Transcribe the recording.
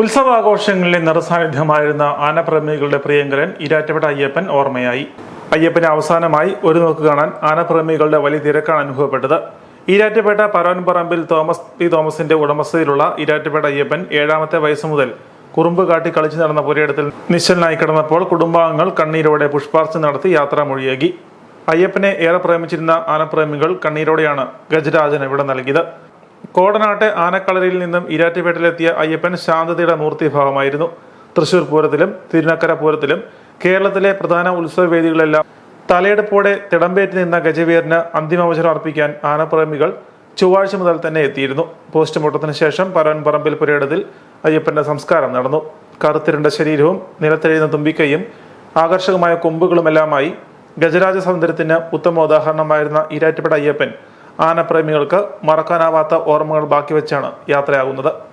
ഉത്സവാഘോഷങ്ങളിലെ നിറസാന്നിധ്യമായിരുന്ന ആനപ്രേമികളുടെ പ്രിയങ്കരൻ ഇരാറ്റപ്പെട്ട അയ്യപ്പൻ ഓർമ്മയായി. അയ്യപ്പനെ അവസാനമായി ഒരു നോക്ക് കാണാൻ ആനപ്രേമികളുടെ വലിയ തിരക്കാണ് അനുഭവപ്പെട്ടത്. ഈരാറ്റുപേട്ട പരവൻപറമ്പിൽ തോമസ് പി തോമസിന്റെ ഉടമസ്ഥതയിലുള്ള ഈരാറ്റുപേട്ട അയ്യപ്പൻ ഏഴാമത്തെ വയസ്സ് മുതൽ കുറുമ്പ് കാട്ടി കളിച്ചു നടന്ന പുരയിടത്തിൽ നിശ്ചലനായി കിടന്നപ്പോൾ കുടുംബാംഗങ്ങൾ കണ്ണീരോടെ പുഷ്പാർച്ച നടത്തി യാത്ര യാത്രാമൊഴിയേകി അയ്യപ്പനെ ഏറെ പ്രേമിച്ചിരുന്ന ആനപ്രേമികൾ കണ്ണീരോടെയാണ് ഗജരാജന് ഇവിടെ നൽകിയത്. കോടനാട്ടെ ആനക്കളരിയിൽ നിന്നും ഇരാറ്റുപേട്ടിലെത്തിയ അയ്യപ്പൻ ശാന്തതയുടെ മൂർത്തിഭാവമായിരുന്നു തൃശൂർ പൂരത്തിലും തിരുനക്കര പൂരത്തിലും കേരളത്തിലെ പ്രധാന ഉത്സവ വേദികളെല്ലാം തലയെടുപ്പോടെ തിടമ്പേറ്റ് നിന്ന ഗജവീറിന് അന്തിമവചനം അർപ്പിക്കാൻ ആനപ്രേമികൾ ചൊവ്വാഴ്ച മുതൽ തന്നെ എത്തിയിരുന്നു. പോസ്റ്റ്മോർട്ടത്തിന് ശേഷം പരവൻപറമ്പിൽ പുരയിടത്തിൽ അയ്യപ്പന്റെ സംസ്കാരം നടന്നു. കറുത്തിരണ്ട ശരീരവും നിലത്തെഴുന്ന തുമ്പിക്കൈയും ആകർഷകമായ കൊമ്പുകളുമെല്ലാമായി ഗജരാജ സൗന്ദര്യത്തിന് ഉത്തമ ഉദാഹരണമായിരുന്ന ഈരാറ്റുപേട്ട അയ്യപ്പൻ ആനപ്രേമികൾക്ക് മറക്കാനാവാത്ത ഓർമ്മകൾ ബാക്കി വെച്ചാണ് യാത്രയാകുന്നത്.